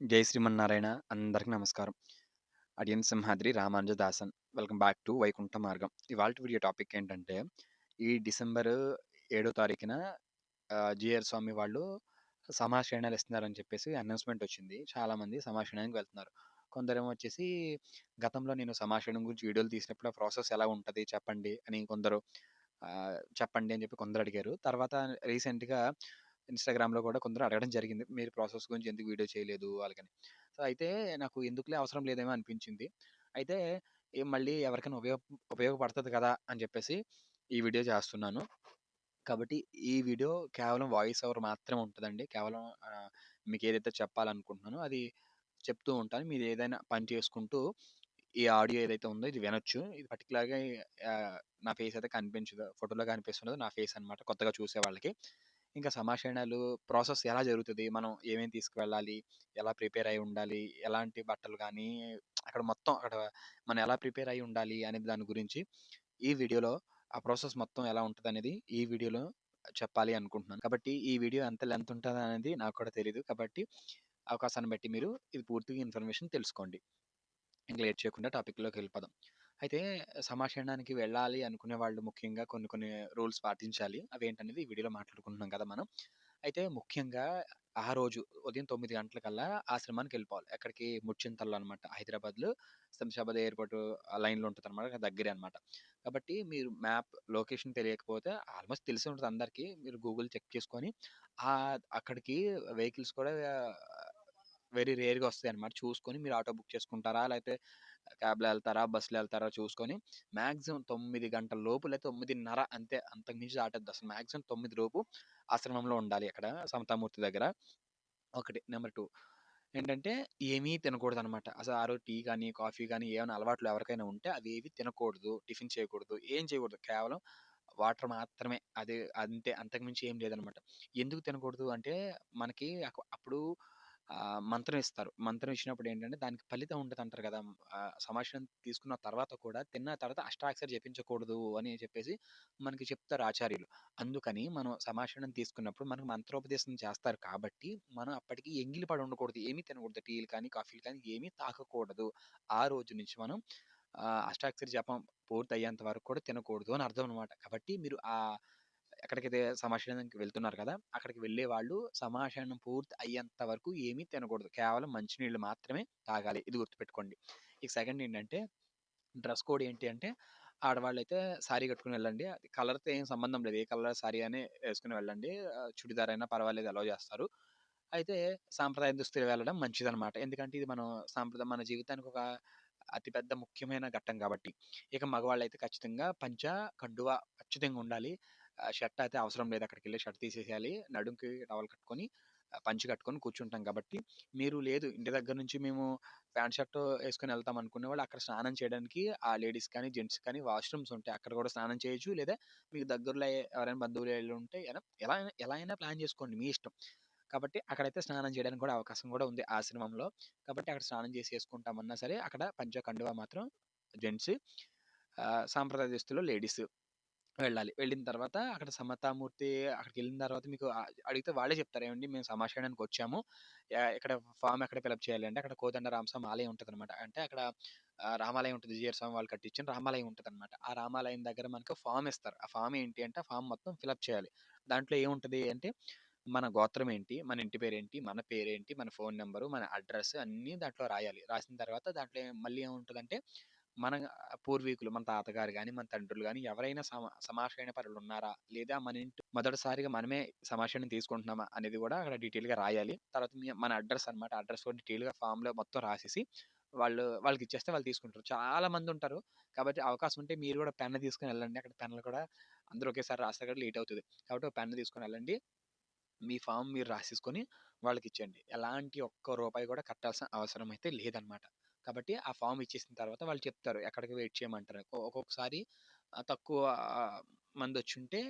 జై శ్రీమన్నారాయణ. అందరికీ నమస్కారం. అడియన్ Simhadri Ramanujadasan welcome back to Vaikuntha Margam. ఇవాళ వీడియో టాపిక్ ఏంటంటే ఈ డిసెంబర్ ఏడో తారీఖున జిఆర్ స్వామి వాళ్ళు సమాశ్రయణాలు ఇస్తున్నారని చెప్పేసి అనౌన్స్మెంట్ వచ్చింది. చాలా మంది సమాశ్రయణానికి వెళ్తున్నారు. కొందరేమో వచ్చేసి గతంలో నేను సమాశ్రయణం గురించి వీడియోలు తీసినప్పుడు ఆ ప్రాసెస్ ఎలా ఉంటుంది చెప్పండి అని కొందరు చెప్పండి అని చెప్పి కొందరు అడిగారు. తర్వాత రీసెంట్గా ఇన్స్టాగ్రామ్లో కూడా కొందరు అడగడం జరిగింది. మీరు ప్రాసెస్ గురించి ఎందుకు వీడియో చేయలేదు వాళ్ళకని. సో అయితే నాకు ఎందుకులే అవసరం లేదేమో అనిపించింది. అయితే ఏం మళ్ళీ ఎవరికైనా ఉపయోగ ఉపయోగపడుతుంది కదా అని చెప్పేసి ఈ వీడియో చేస్తున్నాను. కాబట్టి ఈ వీడియో కేవలం వాయిస్ ఓవర్ మాత్రమే ఉంటుందండి. కేవలం మీకు ఏదైతే చెప్పాలనుకుంటున్నానో అది చెప్తూ ఉంటాను. మీరు ఏదైనా పని చేసుకుంటూ ఈ ఆడియో ఏదైతే ఉందో ఇది వినొచ్చు. ఇది పర్టికులర్గా నా ఫేస్ అయితే కనిపించదు. ఫోటోలో కనిపిస్తున్నది నా ఫేస్ అన్నమాట కొత్తగా చూసే వాళ్ళకి. ఇంకా సమాషణాలు ప్రాసెస్ ఎలా జరుగుతుంది? మనం ఏమేమి తీసుకువెళ్ళాలి? ఎలా ప్రిపేర్ అయి ఉండాలి? ఎలాంటి బట్టలు కానీ అక్కడ మొత్తం అక్కడ మనం ఎలా ప్రిపేర్ అయి ఉండాలి అనే దాని గురించి ఈ వీడియోలో ఆ ప్రాసెస్ మొత్తం ఎలా ఉంటుంది అనేది ఈ వీడియోలో చెప్పాలి అనుకుంటున్నాను. కాబట్టి ఈ వీడియో ఎంత లెంత్ ఉంటుంది అనేది నాకు కూడా తెలియదు కాబట్టి అవకాశాన్ని బట్టి మీరు ఇది పూర్తిగా ఇన్ఫర్మేషన్ తెలుసుకోండి. ఇంకా లేట్ చేయకుండా టాపిక్లోకి వెళ్ళిపోదాం. అయితే సమాచారానికి వెళ్ళాలి అనుకునే వాళ్ళు ముఖ్యంగా కొన్ని కొన్ని రూల్స్ పాటించాలి. అవి ఏంటనేది ఈ వీడియోలో మాట్లాడుకుంటున్నాం కదా మనం. అయితే ముఖ్యంగా ఆ రోజు ఉదయం తొమ్మిది గంటలకల్లా ఆశ్రమానికి వెళ్ళిపోవాలి. ఎక్కడికి? ముచ్చింతల్లో అనమాట హైదరాబాద్లో శంషాబాద్ ఎయిర్పోర్ట్ లైన్లో ఉంటుంది అనమాట దగ్గరే అనమాట కాబట్టి మీరు మ్యాప్ లొకేషన్ తెలియకపోతే ఆల్మోస్ట్ తెలిసి ఉంటుంది అందరికీ. మీరు గూగుల్ చెక్ చేసుకొని ఆ అక్కడికి వెహికల్స్ కూడా వెరీ రేర్గా వస్తాయి అనమాట చూసుకొని మీరు ఆటో బుక్ చేసుకుంటారా? లేకపోతే క్యాబ్లో వెళ్తారా? బస్సులో వెళ్తారా? చూసుకొని మ్యాక్సిమం తొమ్మిది గంటల లోపు లేదా తొమ్మిదిన్నర అంతే అంతకుమించి దాటద్దు. అసలు మ్యాక్సిమం తొమ్మిది లోపు ఆశ్రమంలో ఉండాలి అక్కడ సమతామూర్తి దగ్గర. ఒకటి. Number two. ఏంటంటే ఏమీ తినకూడదు అనమాట అసలు ఆ రోజు టీ కానీ కాఫీ కానీ ఏమైనా అలవాట్లు ఎవరికైనా ఉంటే అవి ఏవి తినకూడదు టిఫిన్ చేయకూడదు ఏం చేయకూడదు. కేవలం వాటర్ మాత్రమే. అదే అంతే. అంతకుమించి ఏం లేదనమాట ఎందుకు తినకూడదు అంటే మనకి అప్పుడు మంత్రం ఇస్తారు. మంత్రం ఇచ్చినప్పుడు ఏంటంటే దానికి ఫలితం ఉంటుంది అంటారు కదా ఆ, సమాచారం తీసుకున్న తర్వాత కూడా తిన్న తర్వాత అష్టాక్షరి జపించకూడదు అని చెప్పేసి మనకి చెప్తారు ఆచార్యులు. అందుకని మనం సమాచారం తీసుకున్నప్పుడు మనకు మంత్రోపదేశం చేస్తారు కాబట్టి మనం అప్పటికి ఎంగిలి పడి ఉండకూడదు. ఏమీ తినకూడదు. టీలు కానీ కాఫీలు కానీ ఏమీ తాకకూడదు. ఆ రోజు నుంచి మనం ఆ, అష్టాక్షరి జపం పూర్తి అయ్యేంత వరకు కూడా తినకూడదు అని అర్థం అనమాట కాబట్టి మీరు ఆ ఎక్కడికైతే సమాషానికి వెళ్తున్నారు కదా! అక్కడికి వెళ్ళే వాళ్ళు సమాషానం పూర్తి అయ్యేంత వరకు ఏమీ తినకూడదు. కేవలం మంచినీళ్ళు మాత్రమే తాగాలి. ఇది గుర్తుపెట్టుకోండి. ఇక సెకండ్ ఏంటంటే డ్రెస్ కోడ్ ఏంటి అంటే ఆడవాళ్ళు అయితే శారీ కట్టుకుని వెళ్ళండి. అది కలర్తో ఏం సంబంధం లేదు. ఏ కలర్ శారీ అని వేసుకుని వెళ్ళండి. చుడిదార్ అయినా పర్వాలేదు అలౌ చేస్తారు. అయితే సాంప్రదాయ దుస్తులు వెళ్ళడం మంచిదన్నమాట. ఎందుకంటే ఇది మనం సాంప్రదాయ మన జీవితానికి ఒక అతిపెద్ద ముఖ్యమైన ఘట్టం కాబట్టి. ఇక మగవాళ్ళు అయితే ఖచ్చితంగా పంచ కండువా ఖచ్చితంగా ఉండాలి. షర్ట్ అయితే అవసరం లేదు. అక్కడికి వెళ్ళి షర్ట్ తీసేసేయాలి. నడుంకి టవల్ కట్టుకొని పంచి కట్టుకొని కూర్చుంటాం కాబట్టి మీరు లేదు. ఇంటి దగ్గర నుంచి మేము ప్యాంట్ షర్ట్ వేసుకొని వెళ్తాం అనుకునే వాళ్ళు అక్కడ స్నానం చేయడానికి ఆ లేడీస్ కానీ జెంట్స్ కానీ వాష్రూమ్స్ ఉంటాయి. అక్కడ కూడా స్నానం చేయొచ్చు. లేదా మీకు దగ్గరలో ఎవరైనా బంధువులు వెళ్ళి ఉంటే ఎలా ఎలా అయినా ఎలా అయినా ప్లాన్ చేసుకోండి. మీ ఇష్టం. కాబట్టి అక్కడైతే స్నానం చేయడానికి కూడా అవకాశం కూడా ఉంది ఆశ్రమంలో. కాబట్టి అక్కడ స్నానం చేసి వేసుకుంటామన్నా సరే అక్కడ పంచ కండువా మాత్రం జెంట్స్ సాంప్రదాయ దుస్తులు లేడీస్. వెళ్ళాలి. వెళ్ళిన తర్వాత అక్కడ సమతామూర్తి అక్కడికి వెళ్ళిన తర్వాత మీకు అడిగితే వాళ్ళే చెప్తారు. ఏమండి మేము సమాచారానికి వచ్చాము. ఇక్కడ ఫామ్ ఎక్కడ ఫిలప్ చేయాలి అంటే అక్కడ కోదండ రామస్వామి ఆలయం ఉంటుంది అనమాట అంటే అక్కడ రామాలయం ఉంటుంది. జిఆర్ స్వామి వాళ్ళు కట్టించిన రామాలయం ఉంటుంది అనమాట ఆ రామాలయం దగ్గర మనకు ఫామ్ ఇస్తారు. ఆ ఫామ్ ఏంటి అంటే ఆ ఫామ్ మొత్తం ఫిలప్ చేయాలి. దాంట్లో ఏముంటది అంటే మన గోత్రం ఏంటి మన ఇంటి పేరేంటి మన పేరేంటి మన ఫోన్ నెంబరు మన అడ్రస్ అన్నీ దాంట్లో రాయాలి. రాసిన తర్వాత దాంట్లో మళ్ళీ ఏముంటుందంటే మన పూర్వీకులు మన తాతగారు కానీ మన తండ్రులు కానీ ఎవరైనా సమా సమాషణ పరులు ఉన్నారా లేదా మన ఇంటి మొదటిసారిగా మనమే సమాషణం తీసుకుంటున్నామా? అనేది కూడా అక్కడ డీటెయిల్గా రాయాలి. తర్వాత మన అడ్రస్ అన్నమాట. అడ్రస్ కూడా డీటెయిల్గా ఫామ్లో మొత్తం రాసేసి వాళ్ళు వాళ్ళకి ఇచ్చేస్తే వాళ్ళు తీసుకుంటారు. చాలా మంది ఉంటారు. కాబట్టి అవకాశం ఉంటే మీరు కూడా పెన్ తీసుకుని వెళ్ళండి. అక్కడ పెన్నులు కూడా అందరూ ఒకేసారి రాస్తే కూడా లేట్ అవుతుంది. కాబట్టి ఒక పెన్ తీసుకుని వెళ్ళండి. మీ ఫామ్ మీరు రాసేసుకొని వాళ్ళకి ఇచ్చేయండి. ఎలాంటి ఒక్క రూపాయి కూడా కట్టాల్సిన అవసరం అయితే లేదనమాట కాబట్టి ఆ ఫామ్ ఇచ్చేసిన తర్వాత వాళ్ళు చెప్తారు ఎక్కడికి వెయిట్ చేయమంటారు. ఒక్కొక్కసారి తక్కువ మంది వచ్చి ఉంటే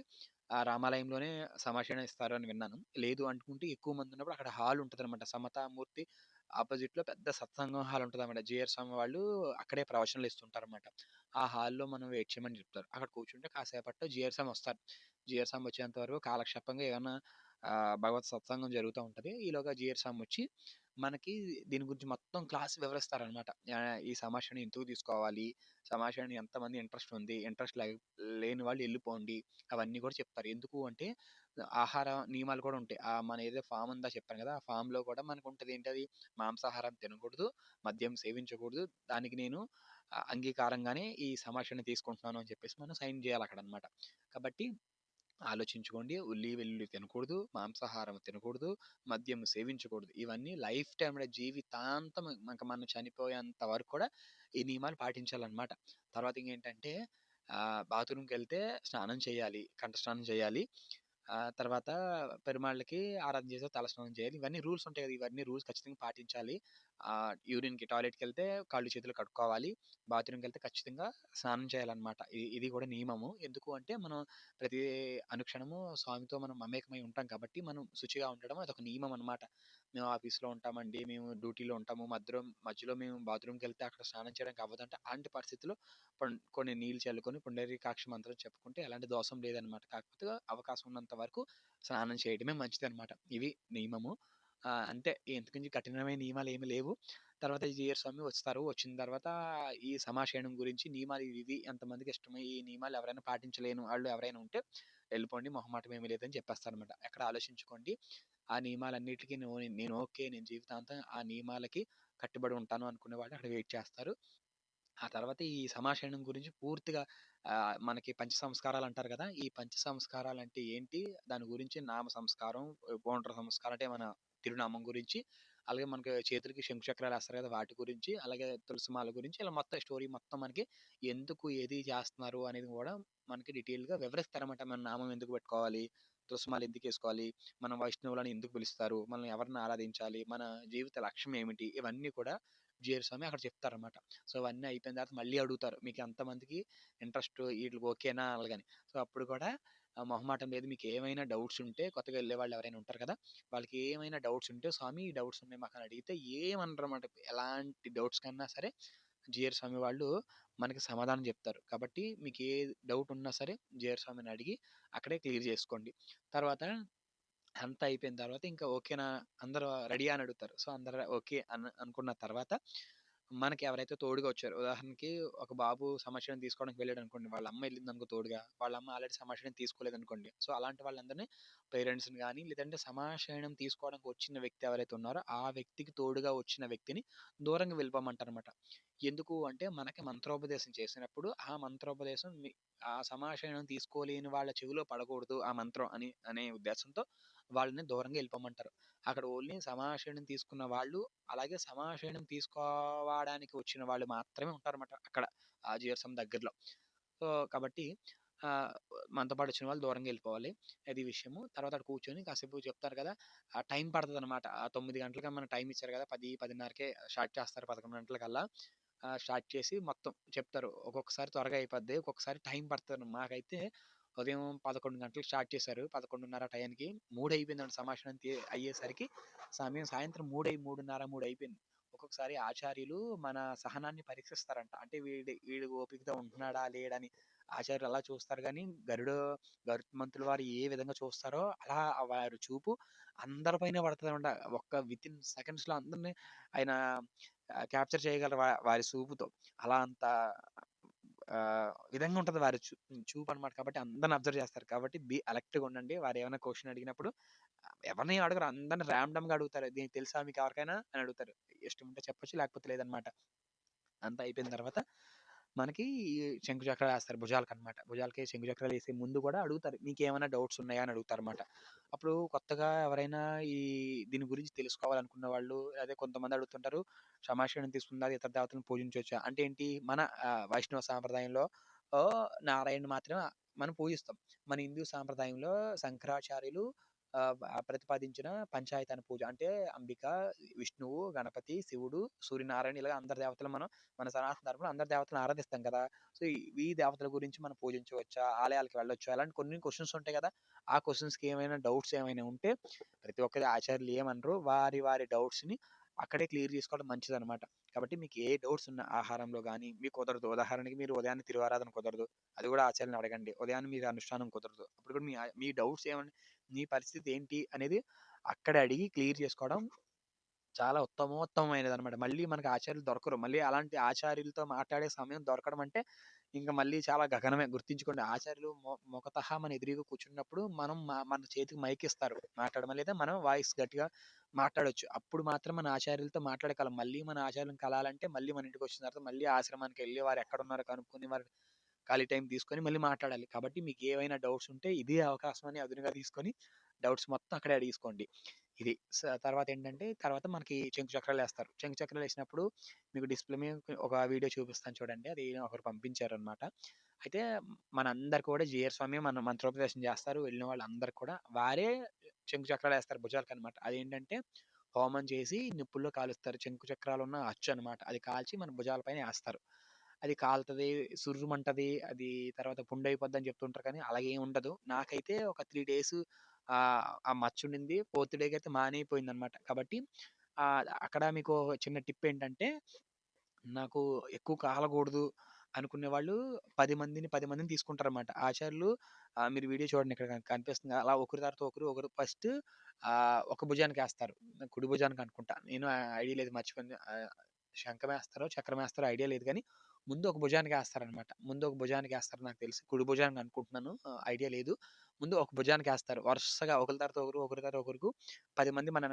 ఆ రామాలయంలోనే సమాచారం ఇస్తారు అని విన్నాను. లేదు అనుకుంటే ఎక్కువ మంది ఉన్నప్పుడు అక్కడ హాల్ ఉంటుంది అనమాట సమతామూర్తి ఆపోజిట్లో పెద్ద సత్సంగం హాల్ ఉంటుంది అనమాట జిఆర్ స్వామి వాళ్ళు అక్కడే ప్రవచనాలు ఇస్తుంటారు అనమాట ఆ హాల్లో మనం వెయిట్ చేయమని చెప్తారు. అక్కడ కూర్చుంటే కాసేపట్లో జిఆర్ స్వామి వస్తారు. జిఆర్ స్వామి వచ్చేంత వరకు కాలక్షేపంగా ఏమైనా భగవత్ సత్సంగం జరుగుతూ ఉంటుంది ఈలోగా జిఆర్ స్వామి వచ్చి మనకి దీని గురించి మొత్తం క్లాస్ వివరిస్తారనమాట. ఈ సమాషాన్ని ఎందుకు తీసుకోవాలి? సమాషాన్ని ఎంతమంది ఇంట్రెస్ట్ ఉంది? ఇంట్రెస్ట్ లే లేని వాళ్ళు వెళ్ళిపోండి అవన్నీ కూడా చెప్తారు. ఎందుకు అంటే ఆహార నియమాలు కూడా ఉంటాయి. ఆ మన ఏదో ఫామ్ ఉందా చెప్పాను కదా! ఆ ఫామ్లో కూడా మనకు ఉంటుంది ఏంటి ఏంటది? మాంసాహారం తినకూడదు, మద్యం సేవించకూడదు. దానికి నేను అంగీకారంగానే ఈ సమాచారాన్ని తీసుకుంటున్నాను అని చెప్పేసి మనం సైన్ చేయాలి అక్కడ అనమాట కాబట్టి ఆలోచించుకోండి. ఉల్లి, వెల్లుల్లి తినకూడదు, మాంసాహారం తినకూడదు, మద్యం సేవించకూడదు. ఇవన్నీ లైఫ్ టైం జీవితాంతం మనకు మనం చనిపోయేంత వరకు కూడా ఈ నియమాలు పాటించాలన్నమాట తర్వాత ఇంకేంటంటే బాత్రూమ్కి వెళ్తే స్నానం చేయాలి. కంఠ స్నానం చేయాలి. తర్వాత పెరుమాళ్ళకి ఆరాధన చేసి తలస్నానం చేయాలి. ఇవన్నీ రూల్స్ ఉంటాయి కదా! ఇవన్నీ రూల్స్ ఖచ్చితంగా పాటించాలి. యూరిన్కి యూరిన్‌కి టాయిలెట్‌కెళ్తే కాళ్ళు, చేతులు కట్టుకోవాలి బాత్రూమ్కి వెళ్తే ఖచ్చితంగా స్నానం చేయాలన్నమాట ఇది ఇది కూడా నియమము. ఎందుకు అంటే మనం ప్రతి అనుక్షణము స్వామితో మనం మమేకమై ఉంటాం కాబట్టి, మనం శుచిగా ఉండడం అదొక నియమం అనమాట. మేము ఆఫీస్‌లో ఉంటామండి, మేము డ్యూటీలో ఉంటాము. మధ్యలో మధ్యలో మేము బాత్రూమ్కి వెళ్తే అక్కడ స్నానం చేయడానికి అవ్వదంటే, అలాంటి పరిస్థితిలో కొన్ని నీళ్ళు చల్లుకొని పుండరీకాక్ష మంత్రం చెప్పుకుంటే ఎలాంటి దోషం లేదనమాట. కాకపోతే అవకాశం ఉన్నంత వరకు స్నానం చేయడమే మంచిది అనమాట ఇవి నియమము. అంటే అంతే కఠినమైన కఠినమైన నియమాలేమి లేవు. తర్వాత ఈ జీయర్ స్వామి వస్తారు. వచ్చిన తర్వాత ఈ సమాషయనం గురించి నియమాలు ఇవి ఎంతమందికి ఇష్టమో ఈ నియమాలు ఎవరైనా పాటించలేని వాళ్ళు ఎవరైనా ఉంటే వెళ్ళిపోండి మొహమాటం ఏమీ లేదని చెప్పేస్తారనమాట. ఎక్కడ ఆలోచించుకోండి. ఆ నియమాలన్నిటికి నో నేను ఓకే. నేను జీవితాంతం ఆ నియమాలకి కట్టుబడి ఉంటాను అనుకునే వాళ్ళు అక్కడ వెయిట్ చేస్తారు. ఆ తర్వాత ఈ సమాషయనం గురించి పూర్తిగా ఆహ్, మనకి పంచ సంస్కారాలు అంటారు కదా! ఈ పంచ సంస్కారాలంటే ఏంటి? దాని గురించి నామ సంస్కారం, గోండ్ర సంస్కారం అంటే మన తిరునామం గురించి, అలాగే మనకి చేతులకి శంకు వేస్తారు కదా! వాటి గురించి, అలాగే తులసిమాల గురించి ఇలా మొత్తం స్టోరీ మొత్తం మనకి ఎందుకు, ఏది చేస్తున్నారు అనేది కూడా మనకి డీటెయిల్‌గా వివరిస్తారన్నమాట. మన నామం ఎందుకు పెట్టుకోవాలి? తులసిమాల ఎందుకేసుకోవాలి? మన వైష్ణవులని ఎందుకు పిలుస్తారు? మనం ఎవరిని ఆరాధించాలి? మన జీవిత లక్ష్యం ఏమిటి? ఇవన్నీ కూడా జీయర్ స్వామి అక్కడ చెప్తారనమాట సో, అవన్నీ అయిపోయిన తర్వాత మళ్ళీ అడుగుతారు. మీకు ఎంతమందికి ఇంట్రెస్ట్ వీటికి ఓకేనా అలాగని. సో, అప్పుడు కూడా మొహమాటం లేదు. మీకు ఏమైనా డౌట్స్ ఉంటే కొత్తగా వెళ్ళే వాళ్ళు ఎవరైనా ఉంటారు కదా! వాళ్ళకి ఏమైనా డౌట్స్ ఉంటే స్వామి ఈ డౌట్స్ ఉన్నాయి మాకు అడిగితే ఏమనరన్నమాట. ఎలాంటి డౌట్స్ కన్నా సరే జిఆర్ స్వామి వాళ్ళు మనకి సమాధానం చెప్తారు. కాబట్టి మీకు ఏ డౌట్ ఉన్నా సరే జిఆర్ స్వామిని అడిగి అక్కడే క్లియర్ చేసుకోండి. తర్వాత అంతా అయిపోయిన తర్వాత ఇంకా ఓకేనా అందరూ రెడీ అని అడుగుతారు. సో, అందరూ ఓకే అని అనుకున్న తర్వాత మనకి ఎవరైతే తోడుగా వచ్చారో ఉదాహరణకి ఒక బాబు సమాచారం తీసుకోవడానికి వెళ్ళాడనుకోండి. వాళ్ళ అమ్మ ఎళ్ళిందనుకో తోడుగా. వాళ్ళ అమ్మ ఆల్రెడీ సమాచారం తీసుకోలేదనుకోండి. సో, అలాంటి వాళ్ళందరిని పేరెంట్స్‌ని కానీ లేదంటే సమాషయనం తీసుకోవడానికి వచ్చిన వ్యక్తి ఎవరైతే ఉన్నారో ఆ వ్యక్తికి తోడుగా వచ్చిన వ్యక్తిని దూరంగా వెళ్ళిపోమంటారనమాట. ఎందుకు అంటే మనకి మంత్రోపదేశం చేసినప్పుడు ఆ మంత్రోపదేశం ఆ సమాశయం తీసుకోలేని వాళ్ళ చెవిలో పడకూడదు ఆ మంత్రం అని అనే ఉద్దేశంతో వాళ్ళని దూరంగా వెళ్ళిపోమంటారు. అక్కడ ఓన్లీ సమాషయనం తీసుకున్న వాళ్ళు, అలాగే సమాషయనం తీసుకోవడానికి వచ్చిన వాళ్ళు మాత్రమే ఉంటారన్నమాట అక్కడ. ఆ జీవసం దగ్గరలో. సో, కాబట్టి మనతో పాటు వచ్చిన వాళ్ళు దూరంగా వెళ్ళిపోవాలి. అది విషయము. తర్వాత అక్కడ కూర్చొని కాసేపు చెప్తారు కదా! ఆ టైం పడతదనమాట. ఆ తొమ్మిది గంటలకి మన టైం ఇచ్చారు కదా! 10, 10:30కే స్టార్ట్ చేస్తారు 11 గంటలకల్లా. స్టార్ట్ చేసి మొత్తం చెప్తారు. ఒక్కొక్కసారి త్వరగా అయిపోద్ది. ఒక్కొక్కసారి టైం పడతది. మాకైతే ఉదయం 11 గంటలకు స్టార్ట్ చేశారు. 11:30 టయానికి 3 అయిపోయిందండి తి అయ్యేసరికి సమయం సాయంత్రం 3 3:30, 3 అయిపోయింది. ఒక్కొక్కసారి ఆచార్యులు మన సహనాన్ని పరీక్షిస్తారంట. అంటే వీడి వీడు ఓపికతో ఉంటున్నాడా? లేడని ఆచార్యులు అలా చూస్తారు గానీ, గరుడ గరుత్మంతుల వారు ఏ విధంగా చూస్తారో అలా వారి చూపు అందరి పైన పడతదనమాట. ఒక్క వితిన్ సెకండ్స్‌లో అందరిని ఆయన క్యాప్చర్ చేయగలరు వారి చూపుతో. అలా అంత విధంగా ఉంటుంది వారి చూపు అనమాట కాబట్టి అందరిని అబ్జర్వ్ చేస్తారు. కాబట్టి బి అలర్ట్‌గా ఉండండి. వారు ఏమైనా క్వశ్చన్ అడిగినప్పుడు ఎవరిని అడగరు. అందరిని ర్యాండమ్‌గా అడుగుతారు. "దీనికి తెలుసా మీకు ఎవరికైనా?" అని అడుగుతారు. ఇష్టం ఉంటే చెప్పొచ్చు. లేకపోతే లేదనమాట. అంతా అయిపోయిన తర్వాత మనకి శంకు చక్రాలు భుజాలకు భుజాలకనమాట. భుజాలకి శంకు చక్రాలు ముందు కూడా అడుగుతారు. "మీకేమైనా డౌట్స్ ఉన్నాయా?" అని అడుగుతారు అనమాట అప్పుడు కొత్తగా ఎవరైనా ఈ దీని గురించి తెలుసుకోవాలనుకున్న వాళ్ళు అదే కొంతమంది అడుగుతుంటారు. సమాషయనం తీసుకుందా ఇతర దేవతలను పూజించవచ్చా అంటే ఏంటి మన వైష్ణవ సాంప్రదాయంలో నారాయణ మాత్రమే మనం పూజిస్తాం. మన హిందూ సాంప్రదాయంలో శంకరాచార్యులు ప్రతిపాదించిన ఆహ్, ప్రతిపాదించిన పంచాయతన పూజ అంటే అంబిక, విష్ణువు, గణపతి, శివుడు, సూర్యనారాయణ ఇలా అందరి దేవతలు మనం మన సనాతన ధర్మంలో అందరి దేవతలను ఆరాధిస్తాం కదా! సో, ఈ దేవతల గురించి మనం పూజించవచ్చా? ఆలయాలకు వెళ్ళొచ్చా? అలాంటి కొన్ని క్వశ్చన్స్ ఉంటాయి కదా! ఆ క్వశ్చన్స్కి ఏమైనా డౌట్స్ ఏమైనా ఉంటే ప్రతి ఒక్కరి ఆచార్యులు ఏమనరు. వారి వారి డౌట్స్‌ని అక్కడే క్లియర్ చేసుకోవడం మంచిదనమాట. కాబట్టి మీకు ఏ డౌట్స్ ఉన్న ఆహారంలో కానీ మీకు కుదరదు. ఉదాహరణకి మీరు ఉదయాన్నే తిరువారాధన కుదరదు. అది కూడా ఆచార్యులని అడగండి. ఉదయాన్నే మీరు అనుష్ఠానం కుదరదు. అప్పుడు కూడా మీ మీ డౌట్స్ ఏమన్నా నీ పరిస్థితి ఏంటి అనేది అక్కడే అడిగి క్లియర్ చేసుకోవడం చాలా ఉత్తమోత్తమైనదనమాట. మళ్ళీ మనకు ఆచార్యులు దొరకరు. మళ్ళీ అలాంటి ఆచార్యులతో మాట్లాడే సమయం దొరకడం అంటే, ఇంకా మళ్ళీ చాలా గగనమే. గుర్తించుకోండి ఆచార్యులు మొ మన ఎదురుగా కూర్చున్నప్పుడు మనం మన చేతికి మైక్ ఇస్తారు లేదా మనం వాయిస్ గట్టిగా మాట్లాడొచ్చు. అప్పుడు మాత్రం మన ఆచార్యులతో మాట్లాడగలం. మళ్ళీ మన ఆచార్యులను కలాలంటే మళ్ళీ మన ఇంటికి వచ్చిన తర్వాత మళ్ళీ ఆశ్రమానికి వెళ్ళి వారు ఎక్కడ ఉన్నారో కనుక్కొని వారు ఖాళీ టైం తీసుకొని మళ్ళీ మాట్లాడాలి. కాబట్టి మీకు ఏవైనా డౌట్స్ ఉంటే ఇదే అవకాశం అని అదునుగా తీసుకొని డౌట్స్ మొత్తం అక్కడే అడిగేసుకోండి. ఇది. తర్వాత ఏంటంటే తర్వాత మనకి చెంకు చక్రాలు వేస్తారు చెంకు చక్రాలు వేసినప్పుడు మీకు డిస్‌ప్లే మీద ఒక వీడియో చూపిస్తాను చూడండి. అది ఒకరు పంపించారనమాట. అయితే మనందరికి కూడా జీఆర్ స్వామి మన మంత్రోపదేశం చేస్తారు. వెళ్ళిన వాళ్ళందరికి కూడా వారే చెంకు చక్రాలు వేస్తారు భుజాలకు భుజాలకనమాట. అదేంటంటే హోమం చేసి నిప్పుల్లో కాలుస్తారు. చెంకు చక్రాలు ఉన్న అచ్చు అనమాట. అది కాల్చి మన భుజాలపైన వేస్తారు అది కాలుతది, సుర్రుమంటది, అది తర్వాత పుండయిపోద్దని చెప్తుంటారు కానీ అలాగేం ఉండదు. నాకైతే ఒక 3 డేస్ ఆహ్, ఆ మచ్చుండింది. ఫోర్త్ డేకైతే మానేయిపోయిందనమాట. కాబట్టి ఆహ్, అక్కడ మీకు చిన్న టిప్ ఏంటంటే, నాకు ఎక్కువ కాలకూడదు అనుకునే వాళ్ళు 10 మందిని, 10 మందిని తీసుకుంటారనమాట. ఆచార్యులు ఆహ్, మీరు వీడియో చూడండి ఇక్కడ కనిపిస్తుంది. అలా ఒకరి తర్వాత ఒకరు, ఒకరు ఫస్ట్ ఆహ్, ఒక భుజానికేస్తారు. కుడి భుజానికి అనుకుంటా. నేను ఐడియా లేదు మర్చిపోయాను. ఆహ్, శంఖమేస్తారో, చక్రమేస్తారో ఐడియా లేదు గానీ, ముందు ఒక భుజానికి వేస్తారనమాట ముందు ఒక భుజానికి వేస్తారు నాకు తెలిసి. కుడి భుజానికి అనుకుంటున్నాను. ఐడియా లేదు. ముందు ఒక భుజానికి వేస్తారు వరుసగా ఒకరి తర్వాత ఒకరు, ఒకరి తర్వాత ఒకరుకు పది మంది మన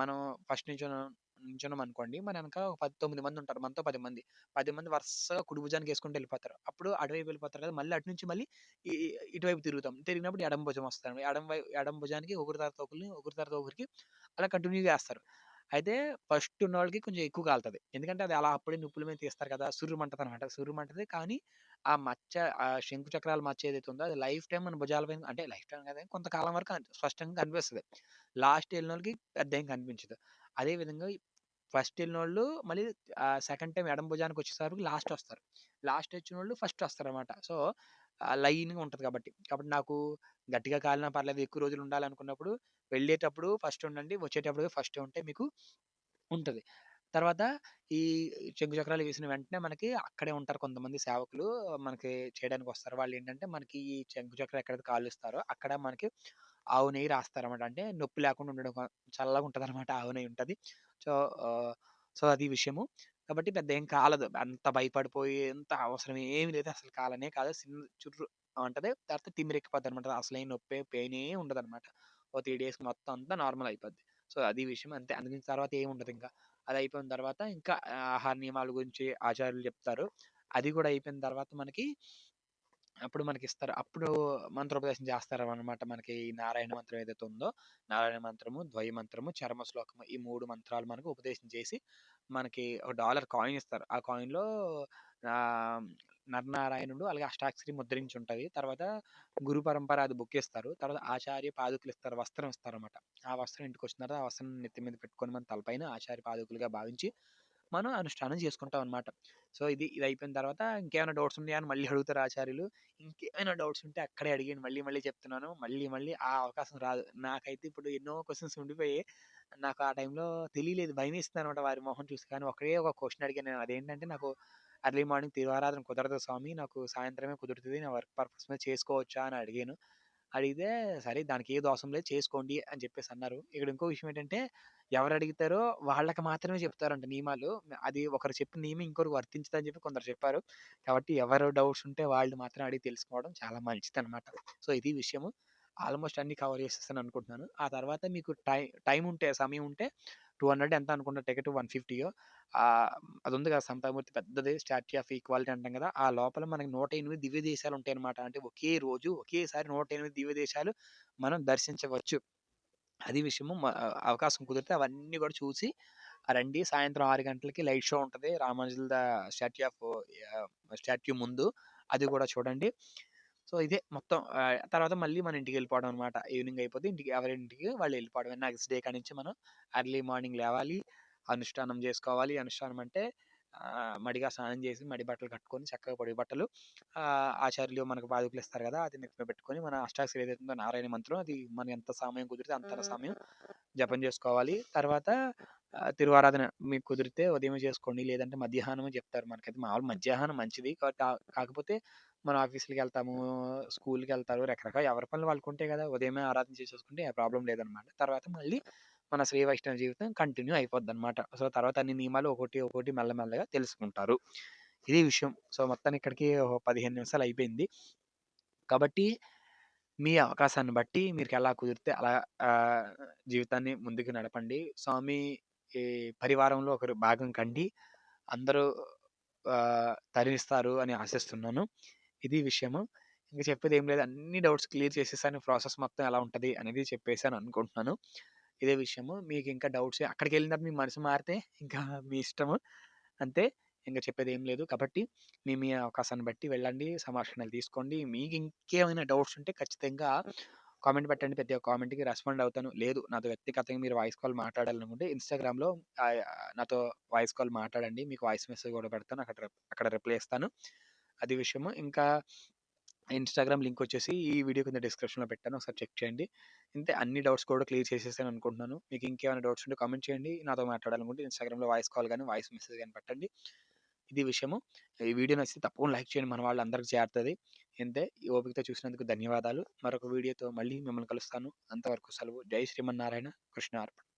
మనం ఫస్ట్ నించున్నాం అనుకోండి మన వెనక ఒక 10, 9 మందుంటారు. మనతో పది మంది. పది మంది వరుసగా కుడి భుజానికేసుకుంటూ వెళ్ళిపోతారు అప్పుడు అటువైపు వెళ్ళిపోతారు కదా! మళ్ళీ అటు నుంచి మళ్ళీ ఇటువైపు తిరుగుతాం. తిరిగినప్పుడు ఎడం భుజం వస్తారు ఎడం వై ఎడం భుజానికి ఒకరి తర్వాత ఒకరిని ఒకరి తర్వాత ఒకరికి అలా కంటిన్యూ‌గా వేస్తారు అయితే ఫస్ట్ ఉన్నోళ్ళకి కొంచెం ఎక్కువ కాలుతది. ఎందుకంటే అది అలా అప్పుడే నిప్పుల మీద తీస్తారు కదా! సుర్రుమంటదనమాట. సుర్రుమంటది. కానీ ఆ మచ్చ ఆ శంకు చక్రాల మచ్చ ఏదైతే ఉందో అది లైఫ్ టైమ్ మన భుజాల పైన అంటే లైఫ్ టైమ్ కాదు గానీ కొంతకాలం వరకు స్పష్టంగా కనిపిస్తది. లాస్ట్ ఎళ్ళినోళ్ళకి పెద్దేం కనిపించదు. అదే విధంగా ఫస్ట్ ఎళ్ళినోళ్ళు మళ్ళీ ఆహ్, సెకండ్ టైమ్ ఎడమ భుజానికొచ్చేసరికి లాస్ట్ వస్తారు. లాస్ట్ వచ్చినోళ్ళు ఫస్ట్ వస్తారనమాట. సో, ఆహ్, లైన్‌గా ఉంటది కాబట్టి. కాబట్టి నాకు గట్టిగా కాలినా పర్లేదు ఎక్కువ రోజులు ఉండాలనుకున్నప్పుడు వెళ్ళేటప్పుడు ఫస్ట్ ఉండండి. వచ్చేటప్పుడు ఫస్ట్ ఉంటే మీకు ఉంటది. తర్వాత ఈ చెంగు చక్రాలు వేసిన వెంటనే మనకి అక్కడే ఉంటారు కొంతమంది సేవకులు. మనకి చేయడానికొస్తారు. వాళ్ళేంటంటే మనకి ఈ చెంగు చక్రం ఎక్కడైతే కాలుస్తారో అక్కడ మనకి ఆవు నెయ్యి రాస్తారనమాట. అంటే నొప్పి లేకుండా ఉండడం చల్లగా చల్లగుంటదనమాట ఆవు నెయ్యి ఉంటది. సో, ఆహ్, సో, అది విషయము. కాబట్టి పెద్ద ఏం కాలదు. అంత భయపడిపోయేంత అవసరం ఏమి లేదు. అసలు కాలనే కాదు. సిన్ చుర్రు అంటది. తర్వాత తిమ్మిరెక్కిపోద్దనమాట. అసలేం నొప్పే, పెయినే ఉండదనమాట. ఓ త్రీ డేస్‌కి మొత్తం అంతా నార్మల్ అయిపోద్ది. సో, అది విషయం అంతే. అందుకని తర్వాత ఏమి ఉండదు ఇంకా అది అయిపోయిన తర్వాత ఇంకా ఆహార నియమాల గురించి ఆచార్యులు చెప్తారు. అది కూడా అయిపోయిన తర్వాత మనకి అప్పుడు మనకి ఇస్తారు అప్పుడు మంత్రోపదేశం చేస్తారు అనమాట మనకి ఈ నారాయణ మంత్రం ఏదైతే ఉందో, నారాయణ మంత్రము, ద్వయ మంత్రము, చర్మ శ్లోకము ఈ మూడు మంత్రాలు మనకు ఉపదేశం చేసి, మనకి ఒక డాలర్ కాయిన్ ఇస్తారు. ఆ కాయిన్‌లో ఆహ్, నరనారాయణుడు అలాగే అష్టాక్షరి ముద్రించి ఉంటుంది తర్వాత గురు పరంపర అది బుక్ ఇస్తారు. తర్వాత ఆచార్య పాదుకులు ఇస్తారు వస్త్రం ఇస్తారనమాట. ఆ వస్త్రం ఇంటికొచ్చిన తర్వాత ఆ వస్త్రం నెత్తి మీద పెట్టుకొని మన తలపైన ఆచార్య పాదుకులుగా భావించి, మనం అనుష్ఠానం చేసుకుంటాం అనమాట. సో, ఇది ఇదయిపోయిన తర్వాత ఇంకేమైనా డౌట్స్ ఉన్నాయా అని మళ్ళీ అడుగుతారు ఆచార్యులు. ఇంకేమైనా డౌట్స్ ఉంటే అక్కడే అడిగేయండి. మళ్ళీ మళ్ళీ చెప్తున్నాను. మళ్ళీ మళ్ళీ ఆ అవకాశం రాదు. నాకైతే ఇప్పుడు ఎన్నో క్వెషన్స్ ఉండిపోయాయి. నాకు ఆ టైంలో తెలియలేదు. భయమేసిందనమాట వారి మొహం చూసి. కానీ ఒకటే ఒక క్వెషన్ అడిగాను నేను. అదేంటంటే నాకు ఎర్లీ మార్నింగ్ తిరువారాధన కుదరదు స్వామి. నాకు సాయంత్రమే కుదురుతది. నా వర్క్ పర్పస్ మీద చేసుకోవచ్చా అని అడిగాను. అడిగితే సరే దానికి ఏ దోషం లేదు చేసుకోండి అని చెప్పేసి అన్నారు. ఇక్కడ ఇంకో విషయం ఏంటంటే ఎవరు అడుగుతారో వాళ్ళకి మాత్రమే చెప్తారంట నియమాలు. అది ఒకరు చెప్పిన నియమం ఇంకొకరికి వర్తించదని చెప్పి కొందరు చెప్పారు. కాబట్టి ఎవరు డౌట్స్ ఉంటే వాళ్ళు మాత్రం అడిగి తెలుసుకోవడం చాలా మంచిదనమాట. సో, ఇది విషయము. ఆల్మోస్ట్ అన్ని కవర్ చేసేస్తాను అనుకుంటున్నాను. ఆ తర్వాత మీకు టై టైం ఉంటే సమయం ఉంటే టూ హండ్రెడ్ ఎంత అనుకుంటా టికెట్ వన్ ఫిఫ్టీయో అది ఉంది కదా! సంతామూర్తి పెద్దది స్టాట్యూ ఆఫ్ ఈక్వాలిటీ అంటాం కదా! ఆ లోపల మనకి 108 దివ్య దేశాలు ఉంటాయనమాట. అంటే ఒకే రోజు ఒకేసారి 108 దివ్య దేశాలు మనం దర్శించవచ్చు. అది విషయము. అవకాశం కుదిరితే అవన్నీ కూడా చూసి రండి. సాయంత్రం ఆరు గంటలకి లైట్ షో ఉంటది. ద స్టాట్యూ ఆఫ్ స్టాట్యూ ముందు. అది కూడా చూడండి. సో, ఇదే మొత్తం ఆహ్, తర్వాత మళ్ళీ మన ఇంటికెళ్ళిపోవడం అనమాట. ఈవినింగ్ అయిపోతే ఇంటికి ఎవరింటికి వాళ్ళు ఎళ్ళిపోవడమే. నెక్స్ట్ డే కాడ్నుంచి మనం ఎర్లీ మార్నింగ్ లేవాలి. అనుష్ఠానం జేసుకోవాలి. అనుష్ఠానం అంటే ఆహ్, మడిగా స్నానం చేసి, మడి బట్టలు కట్టుకొని చక్కగా పొడి బట్టలు ఆహ్, ఆచార్యులు మనకు పాదుకులు ఇస్తారు కదా! అది మీద పెట్టుకొని మన అష్టాక్షరి ఏదైతే ఉందో నారాయణ మంత్రం అది మనకి ఎంత సమయం కుదిరితే అంత సమయం జపం చేసుకోవాలి. తర్వాత ఆహ్, తిరువారాధన మీకు కుదిరితే ఉదయమే చేసుకోండి. లేదంటే మధ్యాహ్నమే చెప్తారు మనకైతే మామూలు మధ్యాహ్నం మంచిది. కా కా కాకపోతే మనం ఆఫీసులకెళ్తాము, స్కూలుకెళ్తారు. రకరకాల ఎవరి పనులు వాళ్ళకుంటాయి కదా! ఉదయమే ఆరాధన చేసేసుకుంటే ఏ ప్రాబ్లమ్ లేదనమాట. తర్వాత మళ్ళీ మన శ్రీ వైష్ణవ జీవితం కంటిన్యూ అయిపోద్దనమాట. సో, తర్వాత అన్ని నియమాలు ఒకటి, ఒకటి మెల్లమెల్లగా తెలుసుకుంటారు. ఇది విషయం. సో, మొత్తానికి ఇక్కడికి ఓ 15 నిమిషాలు అయిపోయింది. కాబట్టి మీ అవకాశాన్ని బట్టి మీకెలా కుదిరితే అలా ఆహ్, జీవితాన్ని ముందుకు నడపండి. స్వామి ఈ పరివారంలో ఒకరు భాగం కండి. అందరూ ఆహ్, తరిస్తారు అని ఆశిస్తున్నాను. ఇది విషయము. ఇంక ఏం లేదు. అన్ని డౌట్స్ క్లియర్ చేసేసాను. ప్రాసెస్ మొత్తం ఎలా ఉంటది అనేది చెప్పేసాను అనుకుంటున్నాను. ఇదే విషయము. మీకింకా డౌట్స్ అక్కడికెళ్ళిన తర్వాత మీ మనసు మారితే ఇంకా మీ ఇష్టము. అంతే. ఇంక చెప్పేదేం లేదు. కాబట్టి మీ మీ అవకాశాన్ని బట్టి వెళ్ళండి. సంభాషణలు తీసుకోండి. మీకు ఇంకేమైనా డౌట్స్ ఉంటే ఖచ్చితంగా కామెంట్ పెట్టండి. ప్రతి ఒక్క కామెంట్‌కి రెస్పాండ్ అవుతాను. లేదు నాతో వ్యక్తిగతంగా మీరు వాయిస్ కాల్ మాట్లాడాలనుకుంటే ఇన్‌స్టాగ్రామ్‌లో ఆహ్, నాతో వాయిస్ కాల్ మాట్లాడండి. మీకు వాయిస్ మెసేజ్ కూడా పెడతాను. అక్కడ అక్కడ రిప్లై ఇస్తాను. అది విషయము. ఇంకా ఇన్‌స్టాగ్రామ్ లింక్ వచ్చేసి ఈ వీడియో కింద డిస్క్రిప్షన్‌లో పెట్టాను. ఒకసారి చెక్ చేయండి. ఇంతే అన్ని డౌట్స్ కూడా క్లియర్ చేసేసాను అనుకుంటున్నాను. మీకు ఇంకేమైనా డౌట్స్ ఉంటే కామెంట్ చేయండి. నాతో మాట్లాడాలనుకుంటే ఇన్‌స్టాగ్రామ్‌లో వాయిస్ కాల్ కానీ వాయిస్ మెసేజ్ కానీ పెట్టండి. ఇది విషయము. ఈ వీడియో నచ్చితే తప్పకుండా లైక్ చేయండి. మన వాళ్ళందరికీ చేరుతుంది ఇంతే. ఈ ఓపికతో చూసినందుకు ధన్యవాదాలు. మరొక వీడియోతో మళ్ళీ మిమ్మల్ని కలుస్తాను. అంతవరకు సెలవు. జై శ్రీమన్నారాయణ. కృష్ణార్పణ.